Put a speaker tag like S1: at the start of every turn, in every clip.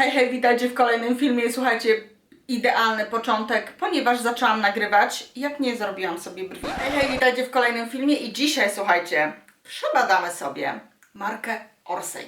S1: Hej, hej, witajcie w kolejnym filmie. Słuchajcie, idealny początek, ponieważ zaczęłam nagrywać, jak nie zrobiłam sobie brwi. Hej, hej, witajcie w kolejnym filmie i dzisiaj, słuchajcie, przebadamy sobie markę Orsay.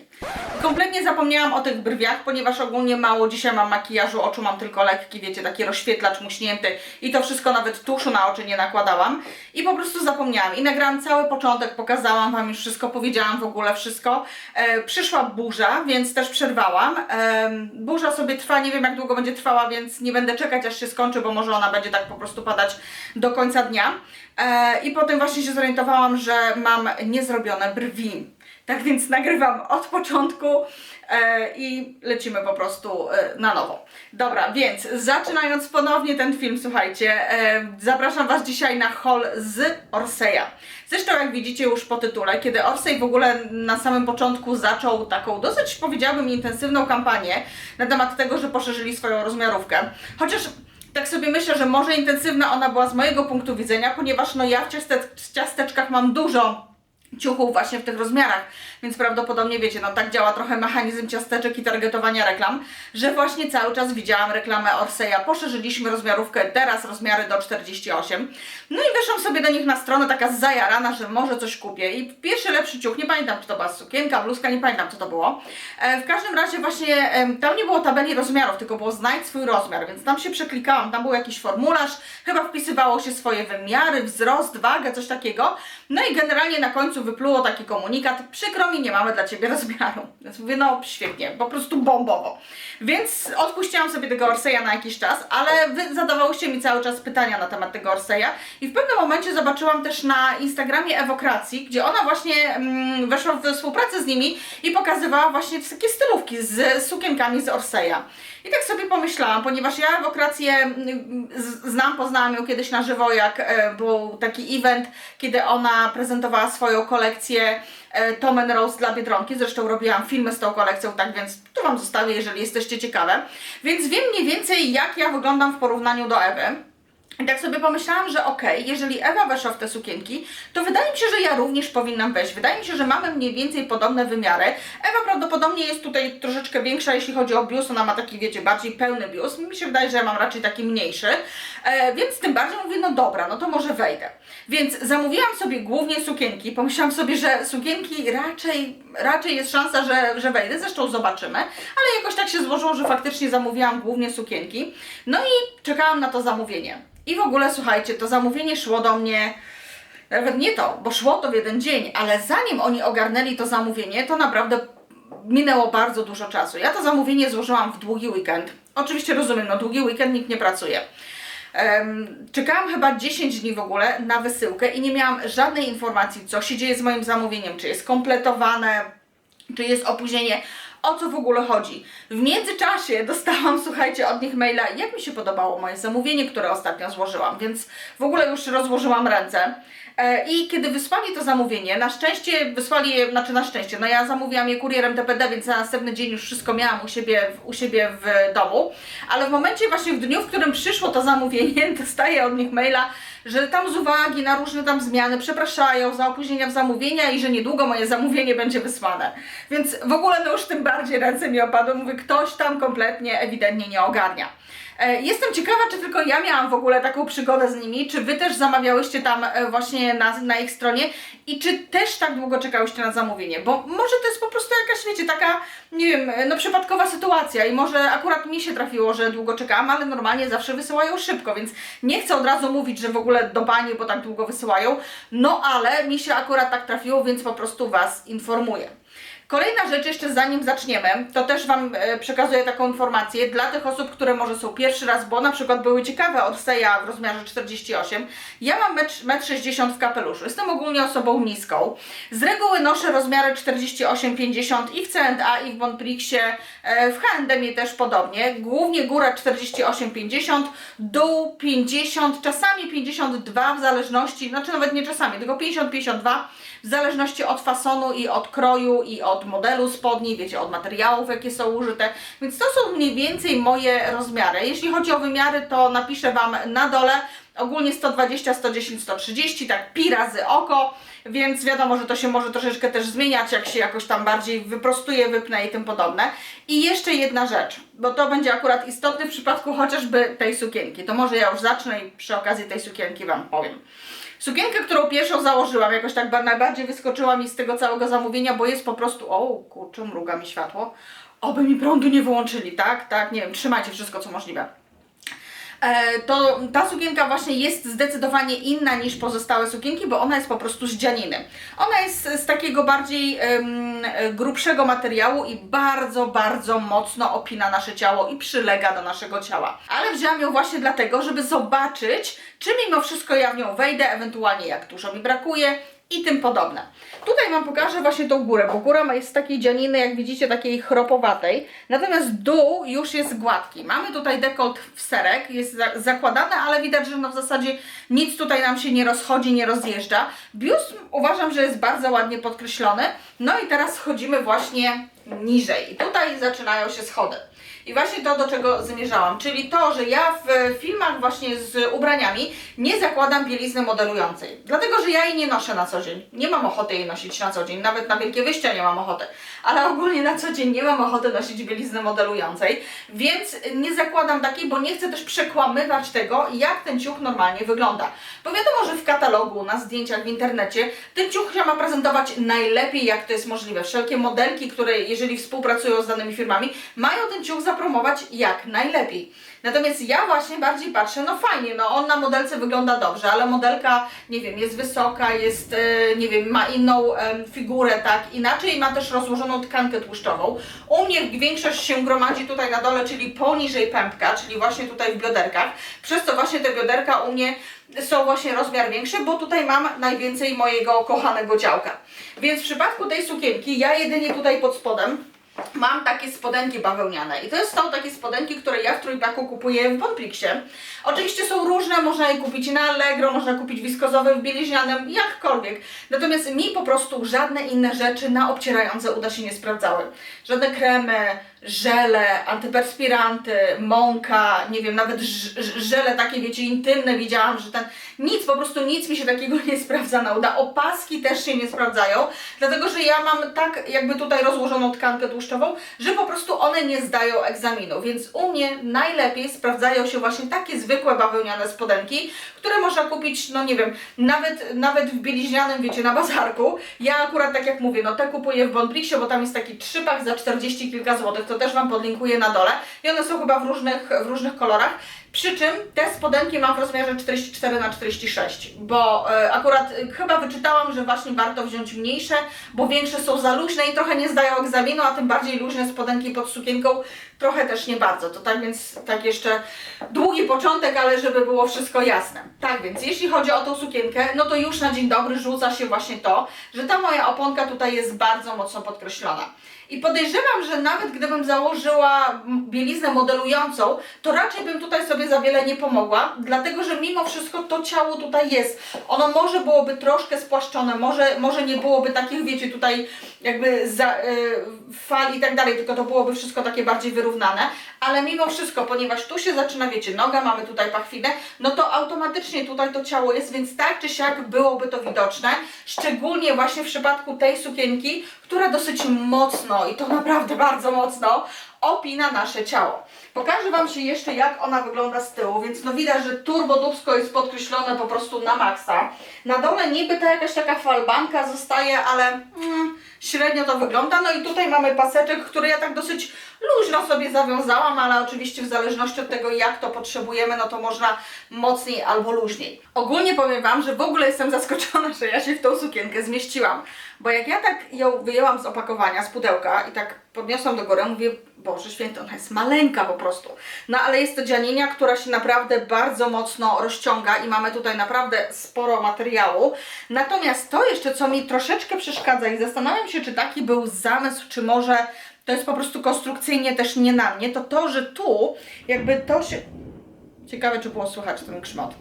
S1: Kompletnie zapomniałam o tych brwiach, ponieważ ogólnie mało dzisiaj mam makijażu, oczu mam tylko lekki, wiecie, taki rozświetlacz muśnięty i to wszystko nawet tuszu na oczy nie nakładałam i po prostu zapomniałam i nagrałam cały początek, pokazałam Wam już wszystko, powiedziałam w ogóle wszystko. E, przyszła burza, więc też przerwałam. E, burza sobie trwa, nie wiem jak długo będzie trwała, więc nie będę czekać aż się skończy, bo może ona będzie tak po prostu padać do końca dnia. E, I potem właśnie się zorientowałam, że mam niezrobione brwi. Tak więc nagrywam od początku e, i lecimy po prostu e, na nowo. Dobra, więc zaczynając ponownie ten film, słuchajcie, e, zapraszam Was dzisiaj na haul z Orseja. Zresztą jak widzicie już po tytule, kiedy Orsay w ogóle na samym początku zaczął taką dosyć powiedziałabym intensywną kampanię na temat tego, że poszerzyli swoją rozmiarówkę. Chociaż tak sobie myślę, że może intensywna ona była z mojego punktu widzenia, ponieważ no ja w ciasteczkach mam dużo ciuchów właśnie w tych rozmiarach, więc prawdopodobnie wiecie, no tak działa trochę mechanizm ciasteczek i targetowania reklam, że właśnie cały czas widziałam reklamę Orseja, poszerzyliśmy rozmiarówkę, teraz rozmiary do 48, no i weszłam sobie do nich na stronę taka zajarana, że może coś kupię. I pierwszy lepszy ciuch, nie pamiętam czy to była sukienka, bluzka, nie pamiętam co to było, e, w każdym razie właśnie tam nie było tabeli rozmiarów, tylko było znajdź swój rozmiar, więc tam się przeklikałam, tam był jakiś formularz, chyba wpisywało się swoje wymiary, wzrost, wagę, coś takiego, no i generalnie na końcu wypluło taki komunikat, przykro mi, nie mamy dla Ciebie rozmiaru. Więc mówię, no świetnie, po prostu bombowo. Więc odpuściłam sobie tego Orseja na jakiś czas, ale Wy zadawałyście mi cały czas pytania na temat tego Orseja i w pewnym momencie zobaczyłam też na Instagramie Ewokracji, gdzie ona właśnie mm, weszła w współpracę z nimi i pokazywała właśnie takie stylówki z sukienkami z Orseja. I tak sobie pomyślałam, ponieważ ja Ewokrację mm, znam, poznałam ją kiedyś na żywo, jak e, był taki event, kiedy ona prezentowała swoją kolekcję e, Tom and Rose dla Biedronki. Zresztą robiłam filmy z tą kolekcją, tak więc tu Wam zostawię, jeżeli jesteście ciekawe. Więc wiem mniej więcej, jak ja wyglądam w porównaniu do Ewy. I tak sobie pomyślałam, że okej, jeżeli Ewa weszła w te sukienki, to wydaje mi się, że ja również powinnam wejść. Wydaje mi się, że mamy mniej więcej podobne wymiary. Ewa prawdopodobnie jest tutaj troszeczkę większa, jeśli chodzi o biust, ona ma taki, wiecie, bardziej pełny biust. Mi się wydaje, że ja mam raczej taki mniejszy, e, więc tym bardziej mówię, no dobra, no to może wejdę. Więc zamówiłam sobie głównie sukienki, pomyślałam sobie, że sukienki raczej, raczej jest szansa, że, że wejdę, zresztą zobaczymy, ale jakoś tak się złożyło, że faktycznie zamówiłam głównie sukienki. No i czekałam na to zamówienie. I w ogóle słuchajcie, to zamówienie szło do mnie. Nawet nie to, bo szło to w jeden dzień, ale zanim oni ogarnęli to zamówienie, to naprawdę minęło bardzo dużo czasu. Ja to zamówienie złożyłam w długi weekend. Oczywiście rozumiem, no długi weekend nikt nie pracuje. Em, czekałam chyba 10 dni w ogóle na wysyłkę i nie miałam żadnej informacji, co się dzieje z moim zamówieniem, czy jest kompletowane, czy jest opóźnienie, o co w ogóle chodzi. W międzyczasie dostałam, słuchajcie, od nich maila, jak mi się podobało moje zamówienie, które ostatnio złożyłam, więc w ogóle już rozłożyłam ręce. E, I kiedy wysłali to zamówienie, na szczęście wysłali je, znaczy na szczęście, no ja zamówiłam je kurierem DPD, więc na następny dzień już wszystko miałam u siebie, u siebie w domu, ale w momencie właśnie w dniu, w którym przyszło to zamówienie, dostaję od nich maila, że tam z uwagi na różne tam zmiany przepraszają za opóźnienia w zamówienia i że niedługo moje zamówienie będzie wysłane. Więc w ogóle no już tym bardziej ręce mi opadły, mówię, ktoś tam kompletnie ewidentnie nie ogarnia. E, Jestem ciekawa, czy tylko ja miałam w ogóle taką przygodę z nimi, czy Wy też zamawiałyście tam e, właśnie na, na ich stronie i czy też tak długo czekałyście na zamówienie, bo może to jest po prostu jakaś, wiecie, taka, nie wiem, e, no przypadkowa sytuacja i może akurat mi się trafiło, że długo czekałam, ale normalnie zawsze wysyłają szybko, więc nie chcę od razu mówić, że w ogóle do bani, bo tak długo wysyłają, no ale mi się akurat tak trafiło, więc po prostu Was informuję. Kolejna rzecz, jeszcze zanim zaczniemy, to też Wam e, przekazuję taką informację dla tych osób, które może są pierwszy raz, bo na przykład były ciekawe od Seja w rozmiarze 48. Ja mam 1,60 m w kapeluszu, jestem ogólnie osobą niską. Z reguły noszę rozmiary 48-50 i w C&A i w Bonprixie, e, w H&M też podobnie. Głównie góra 48-50, dół 50, czasami 52 w zależności, znaczy nawet nie czasami, tylko 50-52 w zależności od fasonu i od kroju i od modelu spodni, wiecie, od materiałów, jakie są użyte. Więc to są mniej więcej moje rozmiary. Jeśli chodzi o wymiary, to napiszę Wam na dole. Ogólnie 120, 110, 130, tak pi razy oko, więc wiadomo, że to się może troszeczkę też zmieniać, jak się jakoś tam bardziej wyprostuje, wypnę i tym podobne. I jeszcze jedna rzecz, bo to będzie akurat istotne w przypadku chociażby tej sukienki. To może ja już zacznę i przy okazji tej sukienki Wam powiem. Sukienkę, którą pierwszą założyłam, jakoś tak ba- najbardziej wyskoczyła mi z tego całego zamówienia, bo jest po prostu, o kurczę, mruga mi światło. Oby mi prądu nie wyłączyli, tak? Tak, nie wiem, trzymajcie wszystko co możliwe. E, to ta sukienka właśnie jest zdecydowanie inna niż pozostałe sukienki, bo ona jest po prostu z dzianiny. Ona jest z takiego bardziej e, grubszego materiału i bardzo, bardzo mocno opina nasze ciało i przylega do naszego ciała. Ale wzięłam ją właśnie dlatego, żeby zobaczyć, czy mimo wszystko ja w nią wejdę, ewentualnie jak dużo mi brakuje i tym podobne. Tutaj Wam pokażę właśnie tą górę, bo góra jest z takiej dzianiny, jak widzicie, takiej chropowatej, natomiast dół już jest gładki. Mamy tutaj dekolt w serek, jest za zakładany, ale widać, że no w zasadzie nic tutaj nam się nie rozchodzi, nie rozjeżdża. Biust uważam, że jest bardzo ładnie podkreślony. No i teraz schodzimy właśnie niżej i tutaj zaczynają się schody. I właśnie to, do czego zmierzałam, czyli to, że ja w filmach właśnie z ubraniami nie zakładam bielizny modelującej. Dlatego, że ja jej nie noszę na co dzień. Nie mam ochoty jej nosić na co dzień, nawet na wielkie wyjścia nie mam ochoty. Ale ogólnie na co dzień nie mam ochoty nosić bielizny modelującej, więc nie zakładam takiej, bo nie chcę też przekłamywać tego, jak ten ciuch normalnie wygląda. Bo wiadomo, że w katalogu, na zdjęciach w internecie, ten ciuch się ma prezentować najlepiej, jak to jest możliwe. Wszelkie modelki, które jeżeli współpracują z danymi firmami, mają ten ciuch zapromować jak najlepiej. Natomiast ja właśnie bardziej patrzę, no fajnie, no on na modelce wygląda dobrze, ale modelka, nie wiem, jest wysoka, jest, e, nie wiem, ma inną figurę, tak, inaczej ma też rozłożoną tkankę tłuszczową. U mnie większość się gromadzi tutaj na dole, czyli poniżej pępka, czyli właśnie tutaj w bioderkach, przez co właśnie te bioderka u mnie są właśnie rozmiar większy, bo tutaj mam najwięcej mojego kochanego działka. Więc w przypadku tej sukienki, ja jedynie tutaj pod spodem Mam takie spodenki bawełniane i to są takie spodenki, które ja w trójpaku kupuję w Bonprixie. Oczywiście są różne, można je kupić na Allegro, można kupić wiskozowe w bieliźnianym, jakkolwiek. Natomiast mi po prostu żadne inne rzeczy na obcierające uda się nie sprawdzały. Żadne kremy, żele, antyperspiranty, mąka, nie wiem, nawet żele takie, wiecie, intymne widziałam, że ten, nic, po prostu nic mi się takiego nie sprawdza na uda. Opaski też się nie sprawdzają, dlatego, że ja mam tak jakby tutaj rozłożoną tkankę tłuszczową, że po prostu one nie zdają egzaminu, więc u mnie najlepiej sprawdzają się właśnie takie zwykłe bawełniane spodenki, które można kupić, no nie wiem, nawet, nawet w bieliźnianym, wiecie, na bazarku. Ja akurat, tak jak mówię, no te kupuję w Bonprixie, bo tam jest taki trzypak za 40 kilka złotych, to też Wam podlinkuję na dole i one są chyba w różnych, w różnych kolorach. Przy czym te spodenki mam w rozmiarze 44 na 46 bo e, akurat e, chyba wyczytałam, że właśnie warto wziąć mniejsze, bo większe są za luźne i trochę nie zdają egzaminu, a tym bardziej luźne spodenki pod sukienką trochę też nie bardzo. To tak więc tak jeszcze długi początek, ale żeby było wszystko jasne. Tak więc jeśli chodzi o tą sukienkę, no to już na dzień dobry rzuca się właśnie to, że ta moja oponka tutaj jest bardzo mocno podkreślona. I podejrzewam, że nawet gdybym założyła bieliznę modelującą, to raczej bym tutaj sobie za wiele nie pomogła, dlatego że mimo wszystko to ciało tutaj jest. Ono może byłoby troszkę spłaszczone, może, może nie byłoby takich, wiecie, tutaj jakby za, y, fal i tak dalej, tylko to byłoby wszystko takie bardziej wyrównane, ale mimo wszystko, ponieważ tu się zaczyna, wiecie, noga, mamy tutaj pachwinę, no to automatycznie tutaj to ciało jest, więc tak czy siak byłoby to widoczne, szczególnie właśnie w przypadku tej sukienki, która dosyć mocno i to naprawdę bardzo mocno opina nasze ciało. Pokażę Wam się jeszcze jak ona wygląda z tyłu, więc no widać, że turbo dubsko jest podkreślone po prostu na maksa. Na dole niby ta jakaś taka falbanka zostaje, ale mm, średnio to wygląda. No i tutaj mamy paseczek, który ja tak dosyć luźno sobie zawiązałam, ale oczywiście w zależności od tego jak to potrzebujemy, no to można mocniej albo luźniej. Ogólnie powiem Wam, że w ogóle jestem zaskoczona, że ja się w tą sukienkę zmieściłam, bo jak ja tak ją wyjęłam z opakowania, z pudełka i tak podniosłam do góry, mówię, Boże święty, ona jest maleńka po prostu. No ale jest to dzianinia, która się naprawdę bardzo mocno rozciąga i mamy tutaj naprawdę sporo materiału. Natomiast to jeszcze, co mi troszeczkę przeszkadza i zastanawiam się, czy taki był zamysł, czy może to jest po prostu konstrukcyjnie też nie na mnie, to to, że tu jakby to się... Ciekawe, czy było słychać ten grzmot.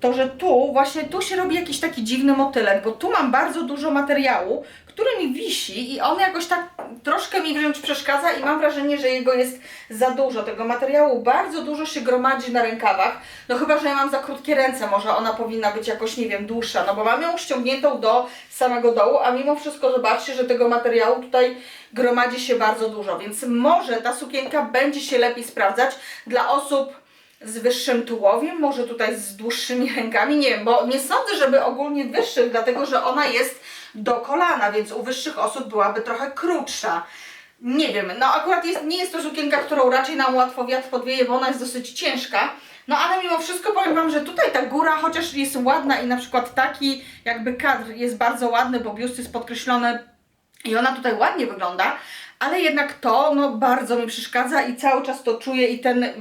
S1: To, że tu, właśnie tu się robi jakiś taki dziwny motylek, bo tu mam bardzo dużo materiału, który mi wisi i on jakoś tak troszkę mi wręcz przeszkadza i mam wrażenie, że jego jest za dużo. Tego materiału bardzo dużo się gromadzi na rękawach. No chyba, że ja mam za krótkie ręce, może ona powinna być jakoś, nie wiem, dłuższa. No bo mam ją ściągniętą do samego dołu, a mimo wszystko zobaczcie, że tego materiału tutaj gromadzi się bardzo dużo. Więc może ta sukienka będzie się lepiej sprawdzać dla osób z wyższym tułowiem, może tutaj z dłuższymi rękami, nie wiem, bo nie sądzę, żeby ogólnie wyższych, dlatego że ona jest do kolana, więc u wyższych osób byłaby trochę krótsza. Nie wiem, no akurat jest, nie jest to sukienka, którą raczej nam łatwo wiatr podwieje, bo ona jest dosyć ciężka. No ale mimo wszystko powiem Wam, że tutaj ta góra chociaż jest ładna i na przykład taki jakby kadr jest bardzo ładny, bo biust jest podkreślony i ona tutaj ładnie wygląda, ale jednak to no bardzo mi przeszkadza i cały czas to czuję i ten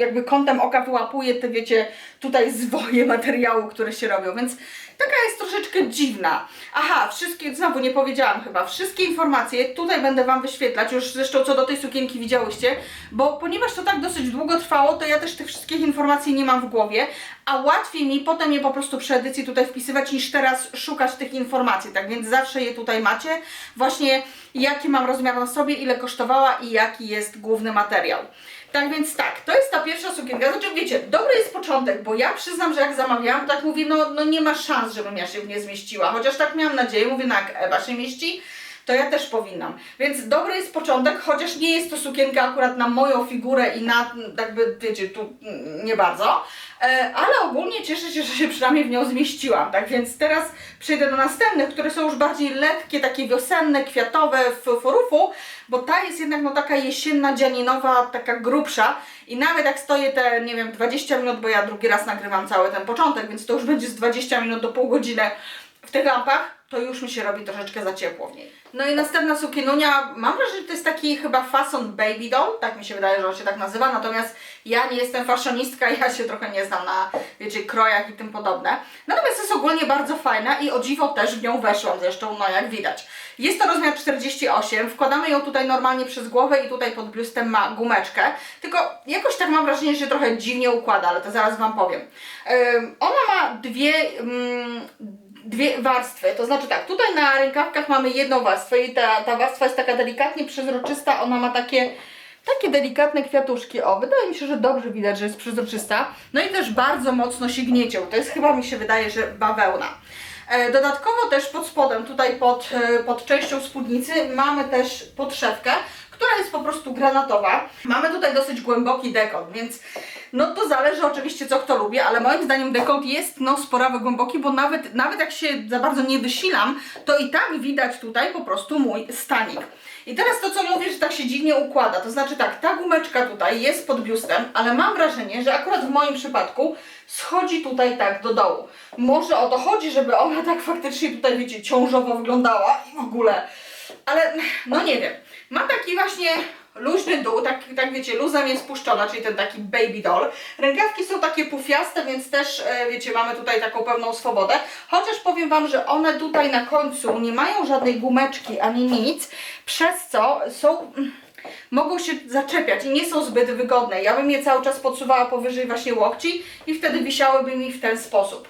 S1: jakby kątem oka wyłapuje te, wiecie, tutaj zwoje materiału, które się robią, więc taka jest troszeczkę dziwna. Aha, wszystkie, znowu nie powiedziałam chyba, wszystkie informacje tutaj będę Wam wyświetlać, już zresztą co do tej sukienki widziałyście, bo ponieważ to tak dosyć długo trwało, to ja też tych wszystkich informacji nie mam w głowie, a łatwiej mi potem je po prostu przy edycji tutaj wpisywać, niż teraz szukać tych informacji, tak więc zawsze je tutaj macie, właśnie jaki mam rozmiar na sobie, ile kosztowała i jaki jest główny materiał. Tak więc tak, to jest ta pierwsza sukienka. Znaczy wiecie, dobry jest początek, bo ja przyznam, że jak zamawiałam, tak mówię, no, no nie ma szans, żebym ja się w nie zmieściła. Chociaż tak miałam nadzieję, mówię, no jak Ewa się mieści, to ja też powinnam. Więc dobry jest początek, chociaż nie jest to sukienka akurat na moją figurę i na, jakby, wiecie, tu nie bardzo. E, ale ogólnie cieszę się, że się przynajmniej w nią zmieściłam. Tak więc teraz przejdę do następnych, które są już bardziej lekkie, takie wiosenne, kwiatowe w forufu, bo ta jest jednak no taka jesienna, dzianinowa, taka grubsza i nawet jak stoję te, nie wiem, 20 minut, bo ja drugi raz nagrywam cały ten początek, więc to już będzie z 20 minut do pół godziny w tych lampach, to już mi się robi troszeczkę za ciepło w niej. No i następna sukienunia, mam wrażenie, że to jest taki chyba fason baby doll, tak mi się wydaje, że on się tak nazywa, natomiast ja nie jestem fashionistka, ja się trochę nie znam na, wiecie, krojach i tym podobne. Natomiast jest ogólnie bardzo fajna i o dziwo też w nią weszłam zresztą, no jak widać. Jest to rozmiar 48, wkładamy ją tutaj normalnie przez głowę i tutaj pod biustem ma gumeczkę, tylko jakoś tak mam wrażenie, że się trochę dziwnie układa, ale to zaraz Wam powiem. Ym, ona ma dwie... ym, dwie warstwy, to znaczy tak, tutaj na rękawkach mamy jedną warstwę i ta, ta warstwa jest taka delikatnie przezroczysta, ona ma takie takie delikatne kwiatuszki, o, wydaje mi się, że dobrze widać, że jest przezroczysta, no i też bardzo mocno się gniecią, to jest chyba mi się wydaje, że bawełna. E, Dodatkowo też pod spodem, tutaj pod, e, pod częścią spódnicy mamy też podszewkę, która jest po prostu granatowa. Mamy tutaj dosyć głęboki dekolt, więc no to zależy oczywiście co kto lubi, ale moim zdaniem dekolt jest no sporawy głęboki, bo nawet, nawet jak się za bardzo nie wysilam, to i tak widać tutaj po prostu mój stanik. I teraz to co mówię, że tak się dziwnie układa, to znaczy tak, ta gumeczka tutaj jest pod biustem, ale mam wrażenie, że akurat w moim przypadku schodzi tutaj tak do dołu. Może o to chodzi, żeby ona tak faktycznie tutaj, wiecie, ciążowo wyglądała i w ogóle, ale no nie wiem. Ma taki właśnie luźny dół, tak, tak wiecie, luzem jest spuszczona, czyli ten taki baby doll. Rękawki są takie pufiaste, więc też, e, wiecie, mamy tutaj taką pewną swobodę. Chociaż powiem Wam, że one tutaj na końcu nie mają żadnej gumeczki ani nic, przez co są... mm, Mogą się zaczepiać i nie są zbyt wygodne. Ja bym je cały czas podsuwała powyżej właśnie łokci i wtedy wisiałyby mi w ten sposób.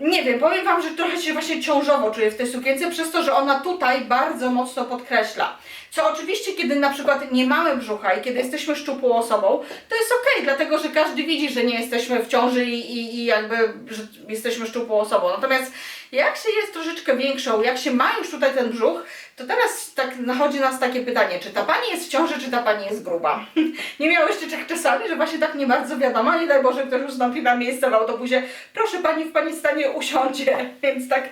S1: Nie wiem, powiem Wam, że trochę się właśnie ciążowo czuję w tej sukience, przez to, że ona tutaj bardzo mocno podkreśla. Co oczywiście, kiedy na przykład nie mamy brzucha i kiedy jesteśmy szczupłą osobą, to jest okej, dlatego że każdy widzi, że nie jesteśmy w ciąży i, i, i jakby, że jesteśmy szczupłą osobą. Natomiast jak się jest troszeczkę większą, jak się ma już tutaj ten brzuch, to teraz tak nachodzi nas takie pytanie, czy ta pani jest w ciąży, czy ta pani jest gruba? nie miałyście tak czasami, że właśnie tak nie bardzo wiadomo, nie daj Boże, ktoś już napina miejsce w autobusie, proszę pani, w pani stanie usiądzie, więc tak,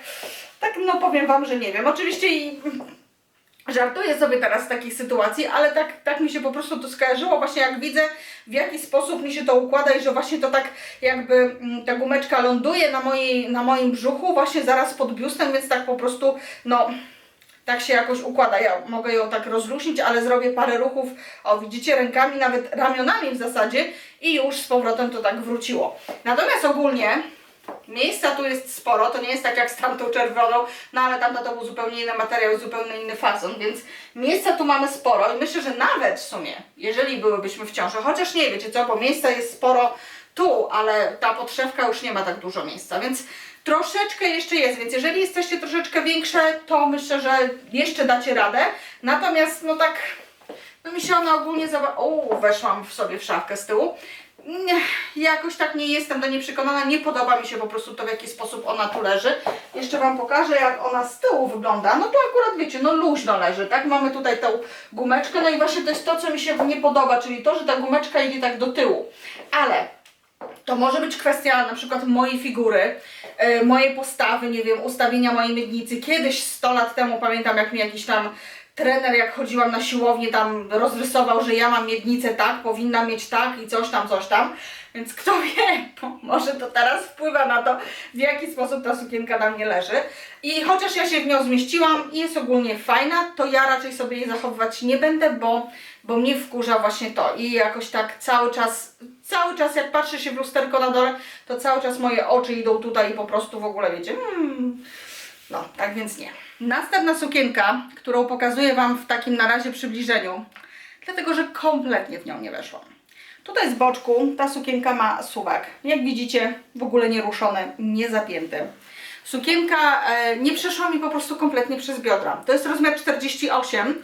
S1: tak no powiem wam, że nie wiem. Oczywiście i Żartuję sobie teraz z takich sytuacji, ale tak, tak mi się po prostu to skojarzyło, właśnie jak widzę w jaki sposób mi się to układa i że właśnie to tak jakby mm, ta gumeczka ląduje na, mojej, na moim brzuchu właśnie zaraz pod biustem, więc tak po prostu no tak się jakoś układa. Ja mogę ją tak rozluźnić, ale zrobię parę ruchów, o widzicie, rękami, nawet ramionami w zasadzie i już z powrotem to tak wróciło. Natomiast ogólnie Miejsca tu jest sporo, to nie jest tak jak z tamtą czerwoną, no ale tamta to był zupełnie inny materiał, zupełnie inny fason, więc miejsca tu mamy sporo i myślę, że nawet w sumie, jeżeli byłybyśmy w ciąży, chociaż nie wiecie co, bo miejsca jest sporo, tu, ale ta podszewka już nie ma tak dużo miejsca, więc troszeczkę jeszcze jest, więc jeżeli jesteście troszeczkę większe, to myślę, że jeszcze dacie radę. Natomiast no tak, no mi się ona ogólnie za... O, weszłam w sobie w szafkę z tyłu. Jakoś tak nie jestem do niej przekonana, nie podoba mi się po prostu to, w jaki sposób ona tu leży. Jeszcze Wam pokażę, jak ona z tyłu wygląda. No to akurat wiecie, no luźno leży, tak? Mamy tutaj tą gumeczkę, no i właśnie to jest to, co mi się nie podoba, czyli to, że ta gumeczka idzie tak do tyłu. Ale to może być kwestia na przykład mojej figury, e, mojej postawy, nie wiem, ustawienia mojej miednicy. Kiedyś 100 lat temu pamiętam, jak mi jakiś tam trener, jak chodziłam na siłownię, tam rozrysował, że ja mam miednicę tak, powinna mieć tak i coś tam, coś tam. Więc kto wie, może to teraz wpływa na to, w jaki sposób ta sukienka na mnie leży. I chociaż ja się w nią zmieściłam i jest ogólnie fajna, to ja raczej sobie jej zachowywać nie będę, bo, bo mnie wkurza właśnie to. I jakoś tak cały czas, cały czas jak patrzę się w lusterko na dole, to cały czas moje oczy idą tutaj i po prostu w ogóle wiecie, hmm, no, tak więc nie. Następna sukienka, którą pokazuję Wam w takim na razie przybliżeniu, dlatego że kompletnie w nią nie weszłam. Tutaj z boczku ta sukienka ma suwak. Jak widzicie, w ogóle nie ruszone, nie zapięte. Sukienka e, nie przeszła mi po prostu kompletnie przez biodra. To jest rozmiar 48,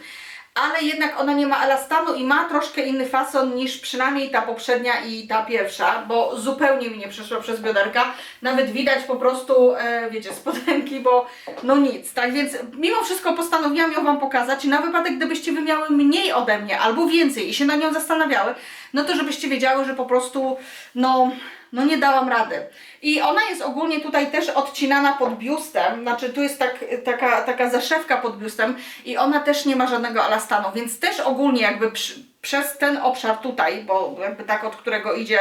S1: ale jednak ona nie ma elastanu i ma troszkę inny fason niż przynajmniej ta poprzednia i ta pierwsza, bo zupełnie mi nie przeszła przez bioderka. Nawet widać po prostu, e, wiecie, spodenki, bo no nic. Tak więc mimo wszystko postanowiłam ją Wam pokazać na wypadek, gdybyście wy miały mniej ode mnie albo więcej i się na nią zastanawiały, no to żebyście wiedziały, że po prostu, no, no nie dałam rady. I ona jest ogólnie tutaj też odcinana pod biustem, znaczy tu jest tak, taka, taka zaszewka pod biustem i ona też nie ma żadnego elastanu, więc też ogólnie jakby przy, przez ten obszar tutaj, bo jakby tak od którego idzie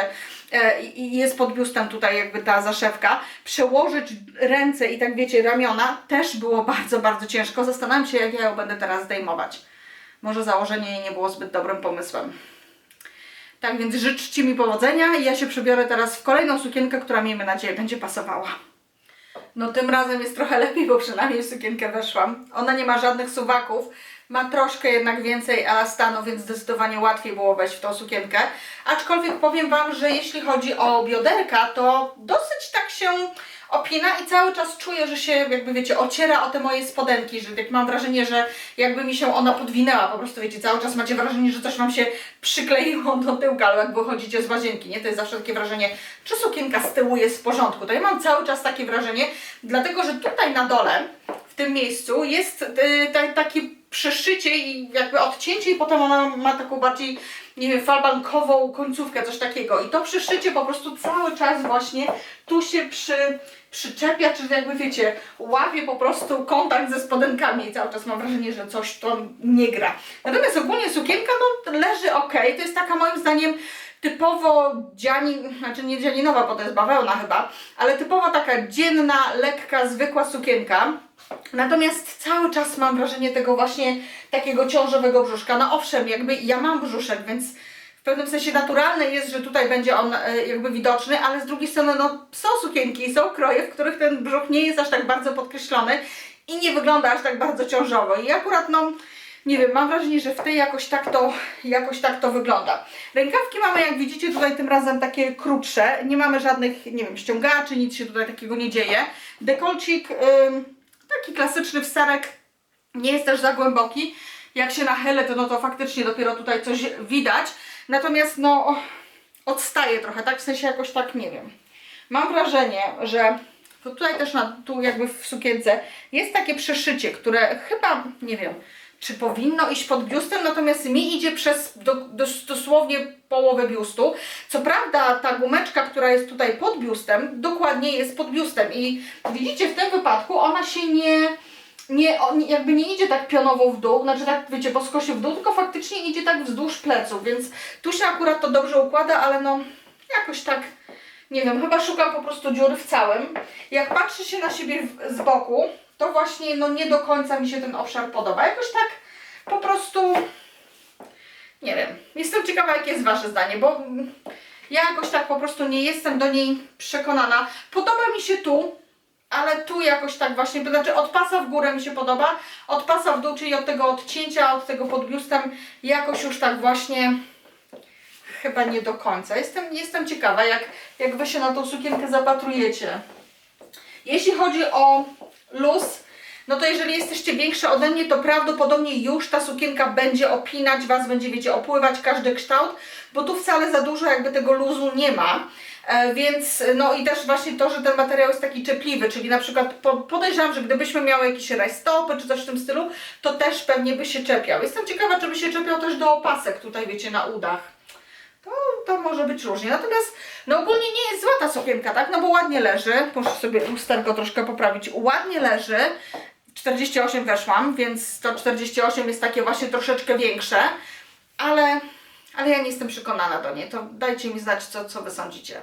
S1: e, i jest pod biustem tutaj jakby ta zaszewka, przełożyć ręce i tak wiecie ramiona też było bardzo, bardzo ciężko. Zastanawiam się jak ja ją będę teraz zdejmować. Może założenie nie było zbyt dobrym pomysłem. Tak więc życzcie mi powodzenia i ja się przebiorę teraz w kolejną sukienkę, która miejmy nadzieję będzie pasowała. No tym razem jest trochę lepiej, bo przynajmniej w sukienkę weszłam. Ona nie ma żadnych suwaków, ma troszkę jednak więcej elastanu, więc zdecydowanie łatwiej było wejść w tą sukienkę. Aczkolwiek powiem Wam, że jeśli chodzi o bioderka, to dosyć tak się opina i cały czas czuję, że się jakby wiecie, ociera o te moje spodenki, że tak mam wrażenie, że jakby mi się ona podwinęła, po prostu wiecie, cały czas macie wrażenie, że coś Wam się przykleiło do tyłka, albo jak wychodzicie z łazienki, nie? To jest zawsze takie wrażenie, czy sukienka z tyłu jest w porządku. To ja mam cały czas takie wrażenie, dlatego, że tutaj na dole, w tym miejscu jest y, ta, takie przeszycie i jakby odcięcie i potem ona ma taką bardziej, nie wiem, falbankową końcówkę, coś takiego. I to przeszycie po prostu cały czas właśnie tu się przy, przyczepia, czy jakby wiecie, łapie po prostu kontakt ze spodenkami i cały czas mam wrażenie, że coś tam nie gra. Natomiast ogólnie sukienka no leży ok, to jest taka moim zdaniem typowo dzianin, znaczy nie dzianinowa, bo to jest bawełna chyba, ale typowo taka dzienna, lekka, zwykła sukienka. Natomiast cały czas mam wrażenie tego właśnie takiego ciążowego brzuszka. No owszem, jakby ja mam brzuszek, więc w pewnym sensie naturalne jest, że tutaj będzie on e, jakby widoczny, ale z drugiej strony no są sukienki, są kroje, w których ten brzuch nie jest aż tak bardzo podkreślony i nie wygląda aż tak bardzo ciążowo. I akurat no nie wiem, mam wrażenie, że w tej jakoś tak to, jakoś tak to wygląda. Rękawki mamy, jak widzicie, tutaj tym razem takie krótsze. Nie mamy żadnych, nie wiem, ściągaczy, nic się tutaj takiego nie dzieje. Dekolcik, ym, taki klasyczny wsterek, nie jest też za głęboki. Jak się nachylę, to no to faktycznie dopiero tutaj coś widać. Natomiast no, odstaje trochę, tak? W sensie jakoś tak, nie wiem. Mam wrażenie, że to tutaj też na, tu jakby w sukience jest takie przeszycie, które chyba, nie wiem, czy powinno iść pod biustem, natomiast mi idzie przez do, do, dosłownie połowę biustu. Co prawda ta gumeczka, która jest tutaj pod biustem, dokładnie jest pod biustem i widzicie, w tym wypadku ona się nie, nie, jakby nie idzie tak pionowo w dół, znaczy tak wiecie, po skosie w dół, tylko faktycznie idzie tak wzdłuż pleców, więc tu się akurat to dobrze układa, ale no jakoś tak nie wiem, chyba szukam po prostu dziury w całym. Jak patrzę się na siebie z boku, to właśnie no nie do końca mi się ten obszar podoba. Jakoś tak po prostu nie wiem. Jestem ciekawa, jakie jest Wasze zdanie, bo ja jakoś tak po prostu nie jestem do niej przekonana. Podoba mi się tu, ale tu jakoś tak właśnie, to znaczy od pasa w górę mi się podoba, od pasa w dół, czyli od tego odcięcia, od tego pod biustem, jakoś już tak właśnie chyba nie do końca. Jestem, jestem ciekawa, jak, jak wy się na tą sukienkę zapatrujecie. Jeśli chodzi o luz, no to jeżeli jesteście większe ode mnie, to prawdopodobnie już ta sukienka będzie opinać Was, będzie, wiecie, opływać każdy kształt, bo tu wcale za dużo jakby tego luzu nie ma. E, więc, no i też właśnie to, że ten materiał jest taki czepliwy, czyli na przykład po, podejrzewam, że gdybyśmy miały jakieś rajstopy czy coś w tym stylu, to też pewnie by się czepiał. Jestem ciekawa, czy by się czepiał też do opasek tutaj, wiecie, na udach. To, to może być różnie. Natomiast no ogólnie nie jest zła ta sukienka, tak? No bo ładnie leży. Muszę sobie lusterko troszkę poprawić. Ładnie leży. 48 weszłam, więc to 48 jest takie właśnie troszeczkę większe. Ale, ale ja nie jestem przekonana do niej. To dajcie mi znać, co, co wy sądzicie.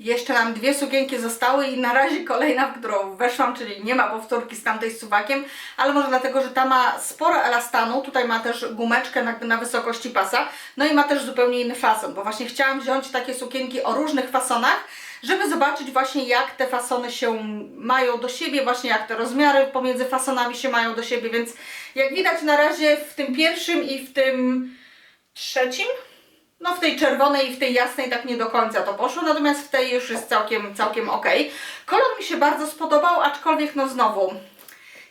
S1: Jeszcze nam dwie sukienki zostały i na razie kolejna, w którą weszłam, czyli nie ma powtórki z tamtej z suwakiem, ale może dlatego, że ta ma sporo elastanu, tutaj ma też gumeczkę na, na wysokości pasa, no i ma też zupełnie inny fason, bo właśnie chciałam wziąć takie sukienki o różnych fasonach, żeby zobaczyć właśnie jak te fasony się mają do siebie, właśnie jak te rozmiary pomiędzy fasonami się mają do siebie, więc jak widać na razie w tym pierwszym i w tym trzecim, no w tej czerwonej i w tej jasnej tak nie do końca to poszło, natomiast w tej już jest całkiem, całkiem ok. Kolor mi się bardzo spodobał, aczkolwiek no znowu,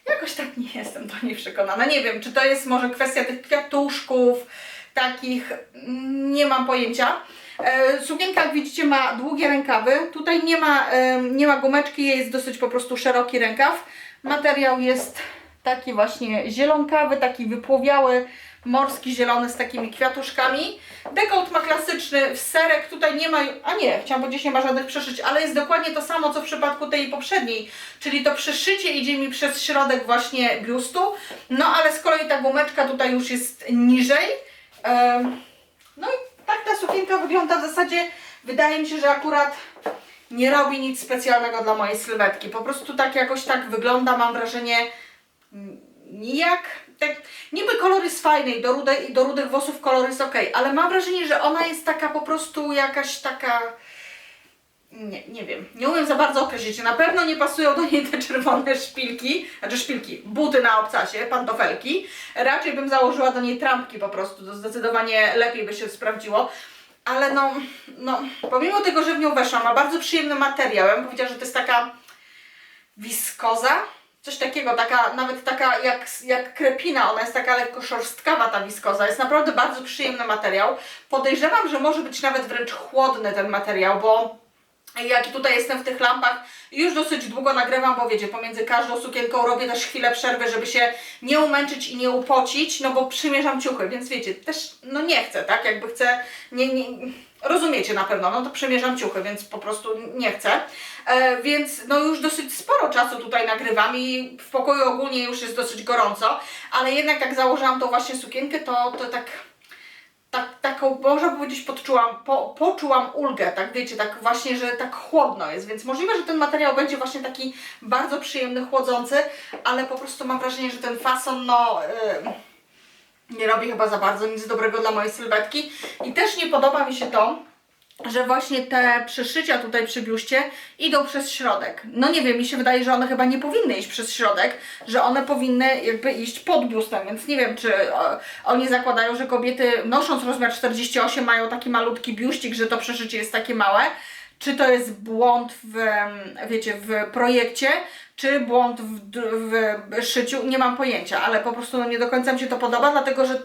S1: jakoś tak nie jestem do niej przekonana. Nie wiem, czy to jest może kwestia tych kwiatuszków, takich, mm, nie mam pojęcia. E, Sukienka, jak widzicie, ma długie rękawy. Tutaj nie ma, nie ma gumeczki, jest dosyć po prostu szeroki rękaw. Materiał jest taki właśnie zielonkawy, taki wypłowiały, morski zielony z takimi kwiatuszkami. Dekolt ma klasyczny w serek, tutaj nie ma, a nie, chciałam powiedzieć, nie ma żadnych przeszyć, ale jest dokładnie to samo, co w przypadku tej poprzedniej, czyli to przeszycie idzie mi przez środek właśnie biustu, no ale z kolei ta gumeczka tutaj już jest niżej. No i tak ta sukienka wygląda w zasadzie, wydaje mi się, że akurat nie robi nic specjalnego dla mojej sylwetki, po prostu tak jakoś tak wygląda, mam wrażenie, jak tak, niby kolor jest fajny i do, rude, do rudych włosów kolor jest ok, ale mam wrażenie, że ona jest taka po prostu jakaś taka. Nie, nie wiem, nie umiem za bardzo określić. Na pewno nie pasują do niej te czerwone szpilki, znaczy szpilki, buty na obcasie, pantofelki. Raczej bym założyła do niej trampki po prostu, to zdecydowanie lepiej by się sprawdziło. Ale no, no, pomimo tego, że w nią weszłam, ma bardzo przyjemny materiał. Ja bym powiedziała, że to jest taka wiskoza, coś takiego, taka, nawet taka jak, jak krepina, ona jest taka lekko szorstkawa ta wiskoza, jest naprawdę bardzo przyjemny materiał. Podejrzewam, że może być nawet wręcz chłodny ten materiał, bo jak tutaj jestem w tych lampach, już dosyć długo nagrywam, bo wiecie, pomiędzy każdą sukienką robię też chwilę przerwy, żeby się nie umęczyć i nie upocić, no bo przymierzam ciuchy, więc wiecie, też no nie chcę, tak, jakby chcę, nie, nie, rozumiecie na pewno, no to przymierzam ciuchy, więc po prostu nie chcę, e, więc no już dosyć sporo czasu tutaj nagrywam i w pokoju ogólnie już jest dosyć gorąco, ale jednak jak założyłam tą właśnie sukienkę, to, to tak tak, taką, można powiedzieć, podczułam, po, poczułam ulgę, tak wiecie, tak właśnie, że tak chłodno jest, więc możliwe, że ten materiał będzie właśnie taki bardzo przyjemny, chłodzący, ale po prostu mam wrażenie, że ten fason, no, yy, nie robi chyba za bardzo nic dobrego dla mojej sylwetki. I też nie podoba mi się to, że właśnie te przyszycia tutaj przy biuście idą przez środek. No nie wiem, mi się wydaje, że one chyba nie powinny iść przez środek, że one powinny jakby iść pod biustem, więc nie wiem, czy o, oni zakładają, że kobiety nosząc rozmiar 48 mają taki malutki biuścik, że to przeszycie jest takie małe, czy to jest błąd w, wiecie, w projekcie, czy błąd w, w szyciu, nie mam pojęcia, ale po prostu no, nie do końca mi się to podoba, dlatego że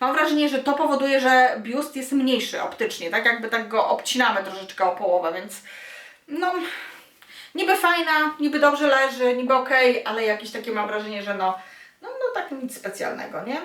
S1: mam wrażenie, że to powoduje, że biust jest mniejszy optycznie, tak jakby tak go obcinamy troszeczkę o połowę, więc no niby fajna, niby dobrze leży, niby okej, ale jakieś takie mam wrażenie, że no, no, no tak nic specjalnego, nie?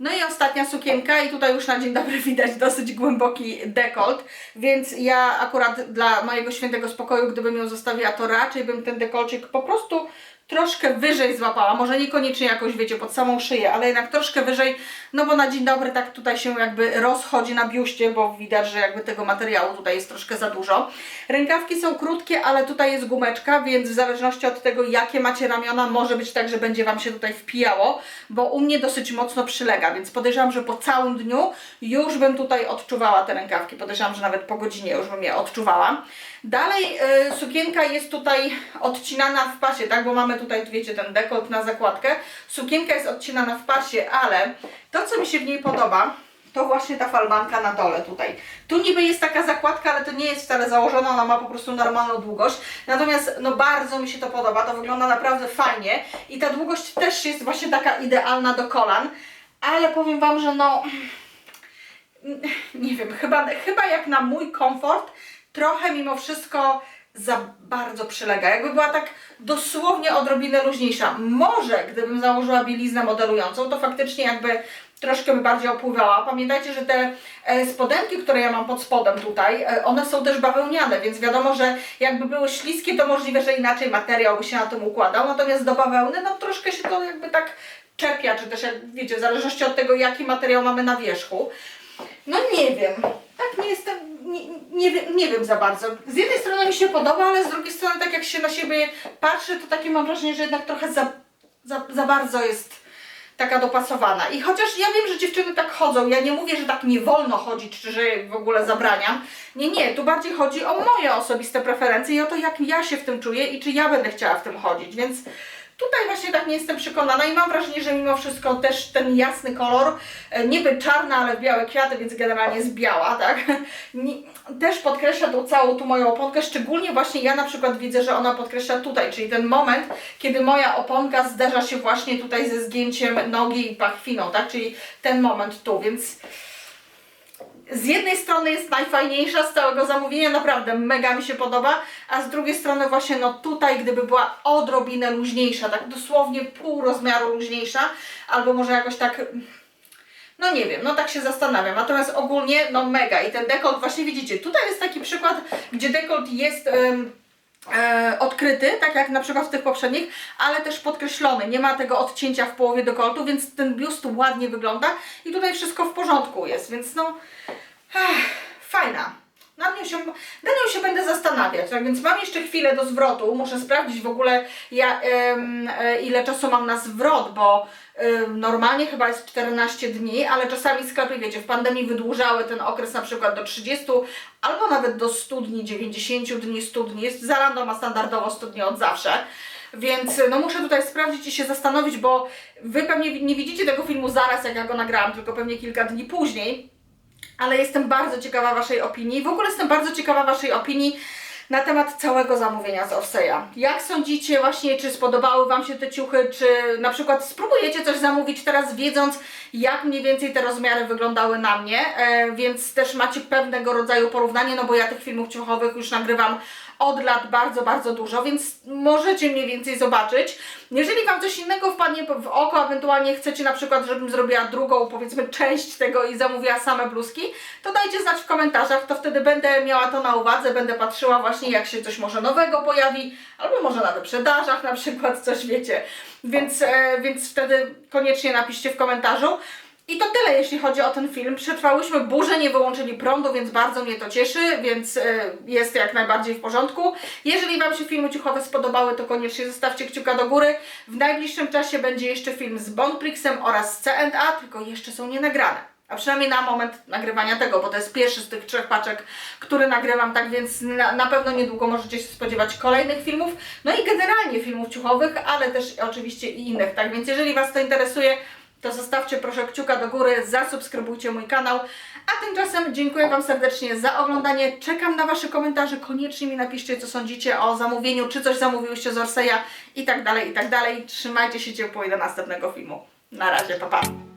S1: No i ostatnia sukienka i tutaj już na dzień dobry widać dosyć głęboki dekolt, więc ja akurat dla mojego świętego spokoju, gdybym ją zostawiła, to raczej bym ten dekolcik po prostu troszkę wyżej złapała, może niekoniecznie jakoś, wiecie, pod samą szyję, ale jednak troszkę wyżej, no bo na dzień dobry tak tutaj się jakby rozchodzi na biuście, bo widać, że jakby tego materiału tutaj jest troszkę za dużo. Rękawki są krótkie, ale tutaj jest gumeczka, więc w zależności od tego, jakie macie ramiona, może być tak, że będzie Wam się tutaj wpijało, bo u mnie dosyć mocno przylega, więc podejrzewam, że po całym dniu już bym tutaj odczuwała te rękawki, podejrzewam, że nawet po godzinie już bym je odczuwała. Dalej y, sukienka jest tutaj odcinana w pasie, tak, bo mamy tutaj, wiecie, ten dekolt na zakładkę. Sukienka jest odcinana w pasie, ale to, co mi się w niej podoba, to właśnie ta falbanka na dole tutaj. Tu niby jest taka zakładka, ale to nie jest wcale założona, ona ma po prostu normalną długość. Natomiast no bardzo mi się to podoba, to wygląda naprawdę fajnie i ta długość też jest właśnie taka idealna do kolan, ale powiem Wam, że no nie wiem, chyba, chyba jak na mój komfort, trochę mimo wszystko za bardzo przylega. Jakby była tak dosłownie odrobinę luźniejsza. Może gdybym założyła bieliznę modelującą, to faktycznie jakby troszkę by bardziej opływała. Pamiętajcie, że te e, spodenki, które ja mam pod spodem tutaj, e, one są też bawełniane, więc wiadomo, że jakby były śliskie, to możliwe, że inaczej materiał by się na tym układał. Natomiast do bawełny, no troszkę się to jakby tak czepia, czy też jak wiecie, w zależności od tego, jaki materiał mamy na wierzchu. No nie wiem. Tak nie jestem, nie, nie, wiem, nie wiem za bardzo. Z jednej strony mi się podoba, ale z drugiej strony tak jak się na siebie patrzy, to takie mam wrażenie, że jednak trochę za, za, za bardzo jest taka dopasowana. I chociaż ja wiem, że dziewczyny tak chodzą, ja nie mówię, że tak nie wolno chodzić, czy że w ogóle zabraniam. Nie, nie, tu bardziej chodzi o moje osobiste preferencje i o to, jak ja się w tym czuję i czy ja będę chciała w tym chodzić, więc Tutaj właśnie tak nie jestem przekonana i mam wrażenie, że mimo wszystko też ten jasny kolor, e, niby czarna, ale białe kwiaty, więc generalnie jest biała, tak? Też podkreśla tą całą tu moją oponkę, szczególnie właśnie ja na przykład widzę, że ona podkreśla tutaj, czyli ten moment, kiedy moja oponka zderza się właśnie tutaj ze zgięciem nogi i pachwiną, tak? Czyli ten moment tu, więc z jednej strony jest najfajniejsza z całego zamówienia, naprawdę mega mi się podoba, a z drugiej strony właśnie no tutaj gdyby była odrobinę luźniejsza, tak dosłownie pół rozmiaru luźniejsza, albo może jakoś tak, no nie wiem, no tak się zastanawiam, natomiast ogólnie no mega. I ten dekolt właśnie widzicie, tutaj jest taki przykład, gdzie dekolt jest... e, odkryty, tak jak na przykład w tych poprzednich, ale też podkreślony. Nie ma tego odcięcia w połowie dekoltu, więc ten biust ładnie wygląda i tutaj wszystko w porządku jest, więc no ech, fajna. Nad nią, się, nad nią się będę zastanawiać, tak? Więc mam jeszcze chwilę do zwrotu, muszę sprawdzić w ogóle ja, e, ile czasu mam na zwrot, bo normalnie chyba jest 14 dni, ale czasami sklepy, wiecie, w pandemii wydłużały ten okres na przykład do 30 albo nawet do 100 dni, 90 dni, 100 dni, jest Zalando ma standardowo 100 dni od zawsze. Więc no muszę tutaj sprawdzić i się zastanowić, bo Wy pewnie nie widzicie tego filmu zaraz, jak ja go nagrałam, tylko pewnie kilka dni później ale jestem bardzo ciekawa Waszej opinii. W ogóle jestem bardzo ciekawa Waszej opinii na temat całego zamówienia z Orseya. Jak sądzicie właśnie, czy spodobały Wam się te ciuchy, czy na przykład spróbujecie coś zamówić teraz wiedząc, jak mniej więcej te rozmiary wyglądały na mnie, e, więc też macie pewnego rodzaju porównanie, no bo ja tych filmów ciuchowych już nagrywam od lat bardzo, bardzo dużo, więc możecie mniej więcej zobaczyć. Jeżeli Wam coś innego wpadnie w oko, ewentualnie chcecie na przykład, żebym zrobiła drugą, powiedzmy, część tego i zamówiła same bluzki, to dajcie znać w komentarzach, to wtedy będę miała to na uwadze, będę patrzyła właśnie jak się coś może nowego pojawi, albo może na wyprzedażach na przykład, coś wiecie. Więc, e, więc wtedy koniecznie napiszcie w komentarzu. I to tyle, jeśli chodzi o ten film. Przetrwałyśmy burzę, nie wyłączyli prądu, więc bardzo mnie to cieszy, więc y, jest jak najbardziej w porządku. Jeżeli Wam się filmy ciuchowe spodobały, to koniecznie zostawcie kciuka do góry. W najbliższym czasie będzie jeszcze film z Bondprixem oraz z C&A, tylko jeszcze są nie nagrane. A przynajmniej na moment nagrywania tego, bo to jest pierwszy z tych trzech paczek, który nagrywam, tak więc na, na pewno niedługo możecie się spodziewać kolejnych filmów, no i generalnie filmów ciuchowych, ale też oczywiście i innych, tak więc jeżeli Was to interesuje, to zostawcie proszę kciuka do góry, zasubskrybujcie mój kanał. A tymczasem dziękuję Wam serdecznie za oglądanie. Czekam na Wasze komentarze. Koniecznie mi napiszcie, co sądzicie o zamówieniu, czy coś zamówiłyście z Orseja i tak dalej, i tak dalej. Trzymajcie się ciepło i do następnego filmu. Na razie, pa pa.